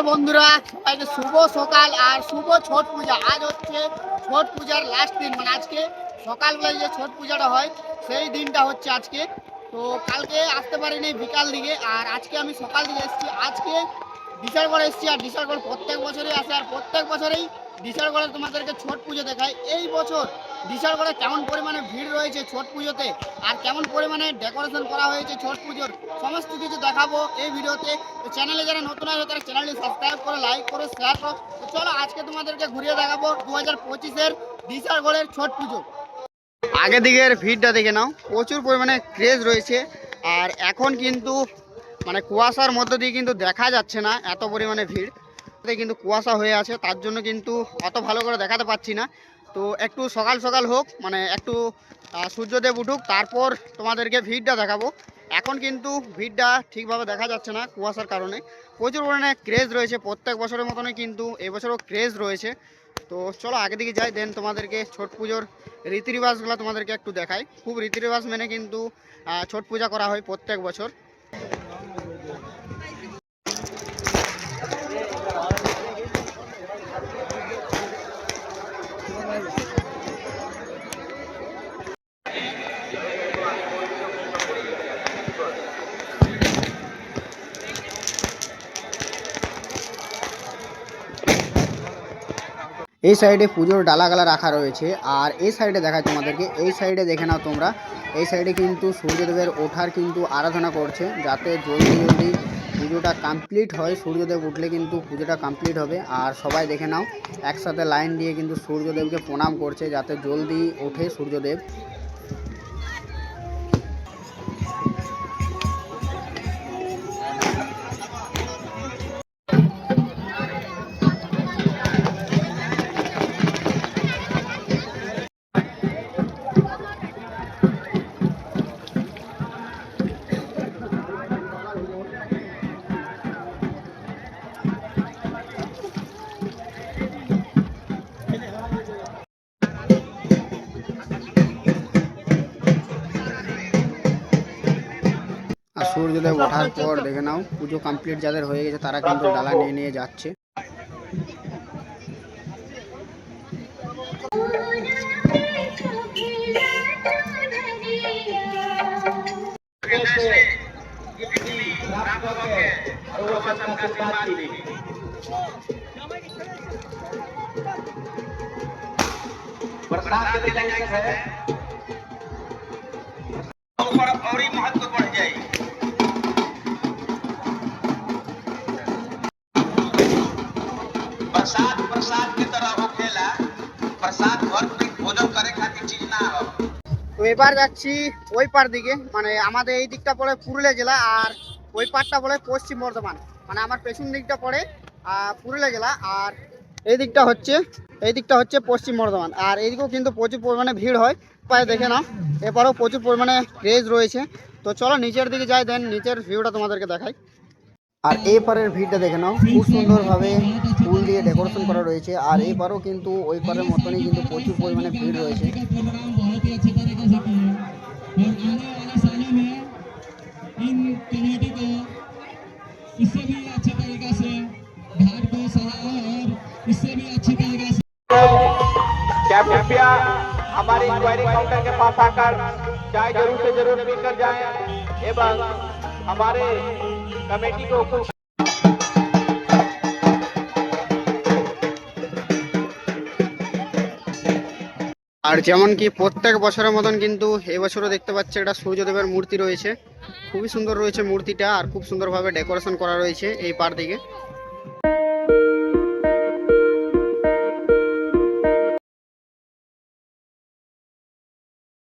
নমস্কার বন্ধুরা, সবাইকে শুভ সকাল আর শুভ ছট পূজা। আজ হচ্ছে ছট পূজার লাস্ট দিন মানে আজকে সকালবেলায় যে ছট পূজাটা হয়, সেই দিনটা হচ্ছে আজকে। তো কালকে আসতে পারিনি বিকাল দিকে, আর আজকে আমি সকাল দিকে এসেছি। আজকে ডিসারগড় এসেছি, আর ডিসারগড় প্রত্যেক বছরেই আসে, আর প্রত্যেক বছরেই ডিসারগড়ে তোমাদেরকে ছট পুজো দেখায়। এই বছর ডিসারগড়ে কেমন পরিমাণে ভিড় রয়েছে ছট পুজোতে আর কেমন পরিমাণে ডেকোরেশন করা হয়েছে ছট পুজোর, সমস্ত কিছু দেখাবো এই ভিডিওতে। চ্যানেলে যারা নতুন আছে, তারা চ্যানেলটি সাবস্ক্রাইব করে লাইক করে শেয়ার করো। চলো আজকে তোমাদেরকে ঘুরিয়ে দেখাবো দু হাজার পঁচিশের ডিসারগড়ের ছট পুজো। আগে দিকের ভিড়টা দেখে নাও, প্রচুর পরিমাণে ক্রেজ রয়েছে। আর এখন কিন্তু মানে কুয়াশার মধ্য দিয়ে কিন্তু দেখা যাচ্ছে না এত পরিমাণে ভিড়। কিন্তু কুয়াশা হয়ে আছে, তার জন্য কিন্তু অত ভালো করে দেখাতে পাচ্ছি না। তো একটু সকাল সকাল হোক মানে একটু সূর্যদেব উঠুক, তারপর তোমাদেরকে ভিড়টা দেখাবো। এখন কিন্তু ভিড়টা ঠিকভাবে দেখা যাচ্ছে না কুয়াশার কারণে। প্রচুর পরিমাণে ক্রেজ রয়েছে, প্রত্যেক বছরের মতনই কিন্তু এবছরও ক্রেজ রয়েছে। তো চলো আগে দিকে যাই দেন তোমাদেরকে ছট পুজোর রীতি রিবাজগুলো তোমাদেরকে একটু দেখাই। খুব রীতি রিবাজ মেনে কিন্তু ছট পূজা করা হয় প্রত্যেক বছর। এই সাইডে পুজোর ডালাগালা রাখা রয়েছে। আর এই সাইডে দেখায় তোমাদেরকে, এই সাইডে দেখে নাও তোমরা। এই সাইডে কিন্তু সূর্যদেবের ওঠার কিন্তু আরাধনা করছে, যাতে জলদি জলদি পুজোটা কমপ্লিট হয়। সূর্যদেব উঠলে কিন্তু পুজোটা কমপ্লিট হবে। আর সবাই দেখে নাও, একসাথে লাইন দিয়ে কিন্তু সূর্যদেবকে প্রণাম করছে, যাতে জলদি ওঠে সূর্যদেব। আর সূর্যদেব ওঠার পর দেখে নাও পুজো কমপ্লিট যাদের হয়ে গেছে তারা কিন্তু ডালা নিয়ে নিয়ে যাচ্ছে बरसात के दिन है बरसात बरसात की तरह होखेला बरसात भर पेट भोजन करे खातिर चीज ना हो তো এবার যাচ্ছি ওই পার দিকে মানে আমাদের এই দিকটা পড়ে পুরুলিয়া জেলা আর ওই পারটা পড়ে পশ্চিম বর্ধমান মানে আমার পেছন দিকটা পড়ে আহ, পুরুলিয়া জেলা আর এই দিকটা হচ্ছে এই দিকটা হচ্ছে পশ্চিম বর্ধমান আর এইদিকেও কিন্তু প্রচুর পরিমাণে ভিড় হয় পায়ে দেখে নাও এপারেও প্রচুর পরিমাণে ক্রেজ রয়েছে তো চলো নিচের দিকে যাই দেন নিচের ভিউটা তোমাদেরকে দেখাই আর এই পারের ভিড়টা দেখে নাও খুব সুন্দরভাবে ফুল দিয়ে ডেকোরেশন করা রয়েছে আর এই পারেও কিন্তু ওই পারের মতনই কিন্তু প্রচুর পরিমাণে ভিড় রয়েছে प्रोग्राम बहुत ही अच्छे तरीके से किए और आने वाले सालों में इन कमेटी को इससे भी अच्छे तरीके से घाट को सजा और इससे भी अच्छे तरीके से क्या कृपया हमारे इंक्वायरी काउंटर के पास आकर चाय जरूर से जरूर पीकर जाएं एवं हमारे कमेटी को कुछ আর যেমন কি প্রত্যেক বছরের মতন কিন্তু এবছরও দেখতে পাচ্ছি একটা সূর্যদেবের মূর্তি রয়েছে খুবই সুন্দর রয়েছে মূর্তিটা আর খুব সুন্দরভাবে ডেকোরেশন করা রয়েছে এই পার দিকে